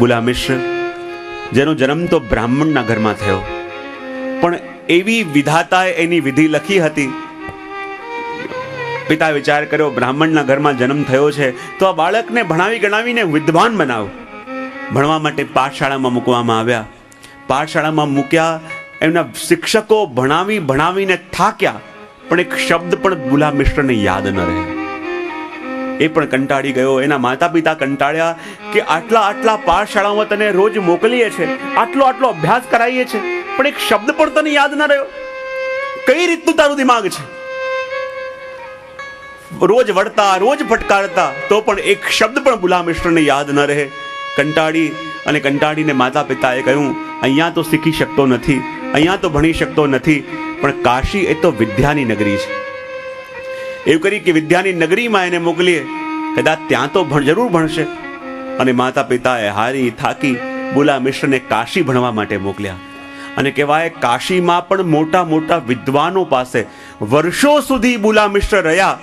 બુલા મિશ્ર જેનો જન્મ તો બ્રાહ્મણના ઘરમાં થયો. પણ એવી વિધાતાએ એની વિધિ લખી હતી. પિતા વિચાર કર્યો, બ્રાહ્મણના ઘરમાં જન્મ થયો છે, તો આ બાળકને ભણાવી ગણાવીને વિદ્વાન બનાવો. ભણવા માટે પાઠશાળામાં મૂકવામાં આવ્યા. પાઠશાળામાં મૂક્યા, એમના શિક્ષકો ભણાવી ભણાવીને થાક્યા. પણ એક શબ્દ પણ બુલા મિશ્રને યાદ ન રહે. એ પણ કંટાળી ગયો. એના માતા પિતા કંટાળ્યા કે આટલા આટલા પાઠશાળામાં તને રોજ મોકલીએ છે. આટલો આટલો અભ્યાસ કરાવીએ છે. પણ એક શબ્દ પણ તને યાદ ન રહ્યો. કઈ રીતનું તારું દિમાગ છે? રોજ વળતા, રોજ ફટકારતા, તો પણ એક શબ્દ પણ ગુલામ મિશ્રને યાદ ન રહે. કંટાળી અને કંટાળીને માતા પિતાએ કહ્યું, અહીંયા તો શીખી શકતો નથી. અહીંયા તો ભણી શકતો નથી. પણ કાશી એ તો વિદ્યાની નગરી છે. એવું કરી કે વિદ્યાની નગરીમાં એને મોકલીએ. કદાચ ત્યાં તો ભણ, જરૂર ભણશે. અને માતા પિતાએ હારી, થાકી, બુલા મિશ્રને કાશી ભણવા માટે મોકલ્યા. અને કહેવાય, કાશીમાં પણ મોટા મોટા વિદ્વાનો પાસે વર્ષો સુધી બુલા મિશ્ર રહ્યા,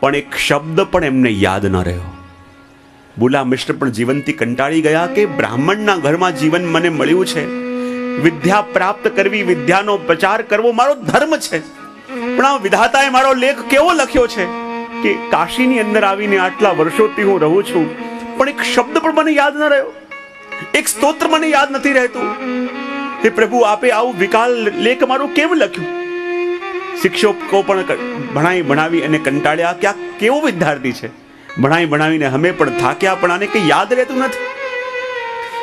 પણ એક શબ્દ પણ એમને યાદ ન રહ્યો. બુલા મિશ્ર પણ જીવનથી કંટાળી ગયા કે બ્રાહ્મણના ઘરમાં જીવન મને મળ્યું છે. વિદ્યા પ્રાપ્ત કરવી, વિદ્યાનો પ્રચાર કરવો મારો ધર્મ છે. પણ આ વિધાતાએ મારો લેખ કેવો લખ્યો છે કે કાશીની અંદર આવીને આટલા વર્ષોથી હું રહું છું, પણ એક શબ્દ પણ મને યાદ ન રહ્યો. એક સ્તોત્ર મને યાદ નથી રહેતું. હે પ્રભુ, આપે આવું વિકાલ લેખ મારું કેમ લખ્યું? શિક્ષકો પણ ભણાઈ ભણાવી અને કંટાળ્યા કે આ કેવો વિદ્યાર્થી છે? ભણાઈ ભણાવીને અમે પણ થાક્યા, પણ આને કંઈ યાદ રહેતું નથી.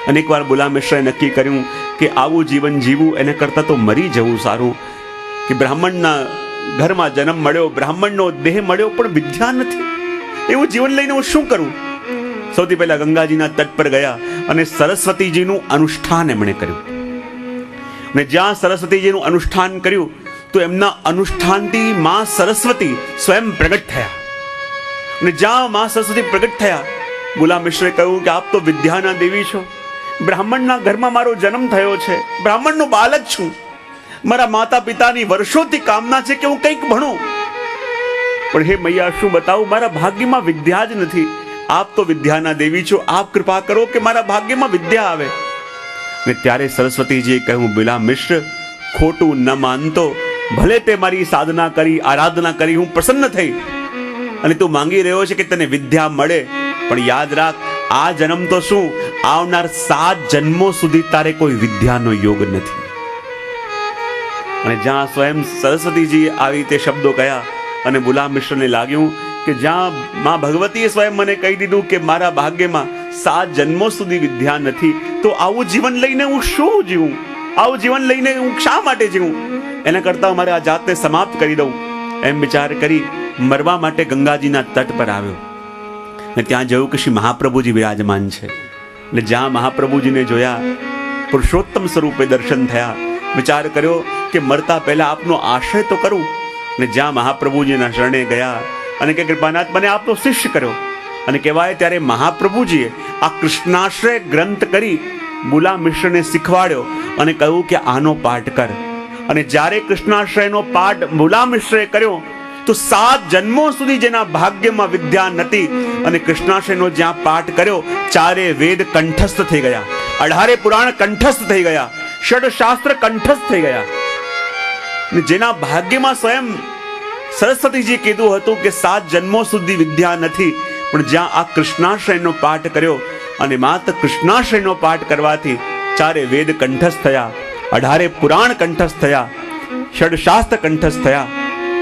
અનેક વાર બુલા મિશ્રાએ નક્કી કર્યું કે આવું જીવન જીવવું એને કરતાં તો મરી જવું સારું, કે બ્રાહ્મણના ઘરમાં જન્મ મળ્યો, બ્રાહ્મણનો દેહ મળ્યો, પણ વિદ્યા નથી. એવું જીવન લઈને હું શું કરું? સૌથી પહેલા ગંગાજીના તટ પર ગયા અને સરસ્વતીજીનું અનુષ્ઠાન એમણે કર્યું. અને જ્યાં સરસ્વતીજીનું અનુષ્ઠાન કર્યું, તો એમના અનુષ્ઠાનથી માં સરસ્વતી સ્વયં પ્રગટ થયા. અને જ્યાં માં સરસ્વતી પ્રગટ થયા, ગુલામ મિશ્રે કહ્યું કે આપ તો વિદ્યાના દેવી છો. બ્રાહ્મણના ઘરમાં મારો જન્મ થયો છે. બ્રાહ્મણનો બાલક છું. મારા માતા પિતાની વર્ષોથી કામના છે કે હું કંઈક ભણું. પણ હે મૈયા, શું બતાવું? મારા ભાગ્યમાં વિદ્યા જ નથી. આપ તો વિદ્યાના દેવી છો. આપ કૃપા કરો કે મારા ભાગ્યમાં વિદ્યા આવે. ને ત્યારે સરસ્વતીજીએ કહ્યું બિલા મિશ્ર, ખોટું ન માનતો. ભલે તે મારી સાધના કરી, આરાધના કરી, હું પ્રસન્ન થઈ. અને તું માંગી રહ્યો છે કે તને વિદ્યા મળે. પણ યાદ રાખ, આ જન્મ તો શું? આવનાર સાત જન્મો સુધી તારે કોઈ વિદ્યાનો યોગ નથી. અને જ્યાં સ્વયં સરસ્વતીજીએ આવી રીતે શબ્દો કહ્યા અને ગુલામ મિશ્રને લાગ્યું કે જ્યાં માં ભગવતીએ સ્વયં મને કહી દીધું કે મારા ભાગ્યમાં સાત જન્મો સુધી વિદ્યા નથી, તો આવું જીવન લઈને હું શું જીવું? આવું જીવન લઈને હું શા માટે જીવું? એના કરતાં મારે આ જાતને સમાપ્ત કરી દઉં. એમ વિચાર કરી મરવા માટે ગંગાજીના તટ પર આવ્યો. ને ત્યાં જોયું કે શ્રી મહાપ્રભુજી વિરાજમાન છે. ને જ્યાં મહાપ્રભુજીને જોયા, પુરુષોત્તમ સ્વરૂપે દર્શન થયા, વિચાર કર્યો કે મરતા પહેલા આપનો આશ્રય તો કરું. ને જ્યાં મહાપ્રભુજીના શરણે ગયા અને કે કૃપાનાથ, મને આપનો શિષ્ય કર્યો. અને કહેવાય, ત્યારે મહાપ્રભુજીએ આ કૃષ્ણાશ્રય ગ્રંથ કરી બુલા મિશ્રને શીખવાડ્યો અને કહ્યું કે, આનો પાઠ કર. અને જ્યારે કૃષ્ણાશ્રયનો પાઠ બુલા મિશ્રએ કર્યો, તો સાત જન્મો સુધી જેના ભાગ્યમાં વિદ્યા નથી અને કૃષ્ણાશ્રયનો જ્યાં પાઠ કર્યો, ચારે વેદ કંઠસ્થ થઈ ગયા. અઢારે પુરાણ કંઠસ્થ થઈ ગયા. ષડ શાસ્ત્ર કંઠસ્થ થઈ ગયા. જેના ભાગ્યમાં સ્વયં સરસ્વતીજી કીધું હતું કે સાત જન્મો સુધી વિદ્યા નથી, પણ જ્યાં આ કૃષ્ણાશ્રયનો પાઠ કર્યો અને માત્ર કૃષ્ણાશ્રયનો પાઠ કરવાથી ચારે વેદ કંઠસ્થ થયા, અઢારે પુરાણ કંઠસ્થ થયા, ષડશાસ્ત્ર કંઠસ્થ થયા.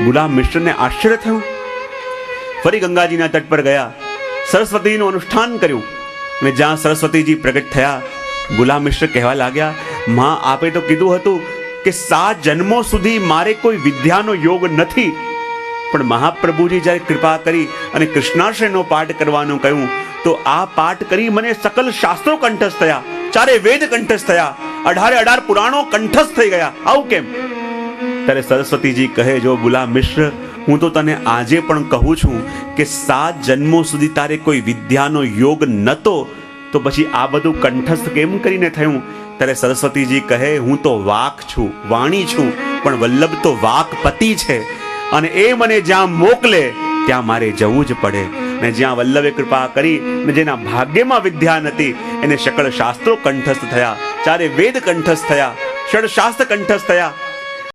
ગુલામ મિશ્રને આશ્ચર્ય થયું. ફરી ગંગાજીના તટ પર ગયા, સરસ્વતીનું અનુષ્ઠાન કર્યું અને જ્યાં સરસ્વતીજી પ્રગટ થયા, ગુલામ મિશ્ર કહેવા લાગ્યા, માં, આપે તો કીધું હતું કે સાત જન્મો સુધી મારે કોઈ વિદ્યાનો યોગ નથી. પણ મહાપ્રભુજી જ્યારે કૃપા કરી અને કૃષ્ણાશ્રયનો પાઠ કરવાનું કહ્યું, તો આ પાઠ કરી મને સકલ શાસ્ત્રો કંઠસ્થ થયા, ચારે વેદ કંઠસ્થ થયા, અઢારે અઢાર પુરાણો કંઠસ્થ થઈ ગયા. આવું કેમ? ત્યારે સરસ્વતીજી કહે, જો ગુલામ મિશ્ર, હું તો તને આજે પણ કહું છું કે સાત જન્મો સુધી તારે કોઈ વિદ્યાનો યોગ નતો, તો પછી આ બધું કંઠસ્થ કેમ કરીને થયું? ત્યારે સરસ્વતીજી કહે, હું તો વાક છું, વાણી છું, પણ વલ્લભ તો વાક પતિ છે. અને એ મને જ્યાં મોકલે, ત્યાં મારે જવું જ પડે. ને જ્યાં વલ્લભે કૃપા કરી, ને જેના ભાગ્યમાં વિદ્યા નથી એને શકળ શાસ્ત્રો કંઠસ્થ થયા. ચારે વેદ કંઠસ્થ થયા, ષડશાસ્ત્ર કંઠસ્થ થયા.